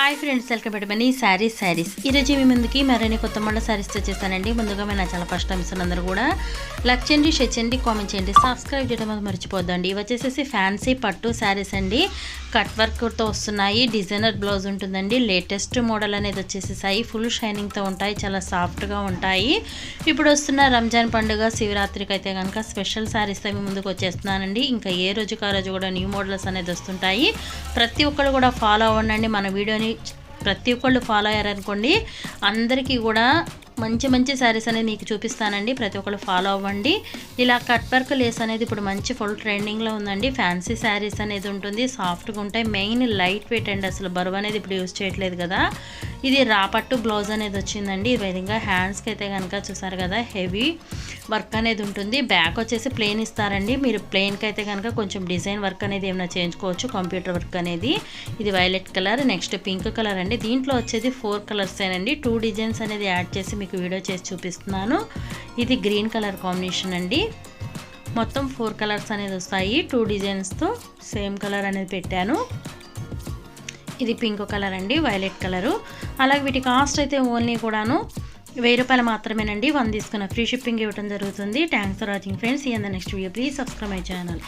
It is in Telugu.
Hi friends welcome bet money saris saris ఈరోజు మీ ముందుకి మరిన్ని కొత్త మళ్ళీ శారీస్ వచ్చేసానండి ముందుగా మేము నా చాలా ఫస్ట్ టైమ్స్ అందరూ కూడా లైక్ చేయండి షేర్ చేయండి కామెంట్ చేయండి సబ్స్క్రైబ్ చేయడం అది మర్చిపోద్దండి. ఇవి వచ్చేసి ఫ్యాన్సీ పట్టు శారీస్ అండి. కట్ వర్క్తో వస్తున్నాయి. డిజైనర్ బ్లౌజ్ ఉంటుందండి. లేటెస్ట్ మోడల్ అనేది వచ్చేసేసాయి. ఫుల్ షైనింగ్తో ఉంటాయి. చాలా సాఫ్ట్గా ఉంటాయి. ఇప్పుడు వస్తున్న రంజాన్ పండుగ శివరాత్రికి అయితే కనుక స్పెషల్ శారీస్ మీ ముందుకు వచ్చేస్తున్నానండి. ఇంకా ఏ రోజుకి ఆ రోజు కూడా న్యూ మోడల్స్ అనేది వస్తుంటాయి. ప్రతి ఒక్కరు కూడా ఫాలో అవ్వండి మన వీడియోని ప్రతి ఒక్కళ్ళు ఫాలో అయ్యారనుకోండి అందరికీ కూడా మంచి మంచి శారీస్ అనేది మీకు చూపిస్తానండి. ప్రతి ఒక్కళ్ళు ఫాలో అవ్వండి. ఇలా కట్ వర్క్ లేస్ అనేది ఇప్పుడు మంచి ఫుల్ ట్రెండింగ్లో ఉందండి. ఫ్యాన్సీ శారీస్ అనేది ఉంటుంది. సాఫ్ట్గా ఉంటాయి. మెయిన్ లైట్ వెయిట్ అండి. అసలు బరువు అనేది ఇప్పుడు యూజ్ చేయట్లేదు కదా. ఇది రాపట్టు బ్లౌజ్ అనేది వచ్చిందండి. ఈ విధంగా హ్యాండ్స్కి అయితే కనుక చూసారు కదా హెవీ వర్క్ అనేది ఉంటుంది. బ్యాక్ వచ్చేసి ప్లెయిన్ ఇస్తారండి. మీరు ప్లెయిన్కి అయితే కనుక కొంచెం డిజైన్ వర్క్ అనేది ఏమైనా చేయించుకోవచ్చు కంప్యూటర్ వర్క్ అనేది. ఇది violet colour next pink colour అండి. దీంట్లో వచ్చేది ఫోర్ కలర్స్ అండి టూ డిజైన్స్ అనేది యాడ్ చేసి మీకు వీడియో చేసి చూపిస్తున్నాను. ఇది గ్రీన్ కలర్ కాంబినేషన్ అండి. మొత్తం ఫోర్ కలర్స్ అనేది వస్తాయి. టూ డిజైన్స్తో సేమ్ కలర్ అనేది పెట్టాను. ఇది పింక్ కలర్ అండి వైలెట్ కలరు. అలాగే వీటి కాస్ట్ అయితే ఓన్లీ కూడాను వెయ్యి రూపాయలు మాత్రమేనండి. వన్ తీసుకున్న ఫ్రీ షిప్పింగ్ ఇవ్వడం జరుగుతుంది. Thanks for watching friends. ఈ next video please subscribe my channel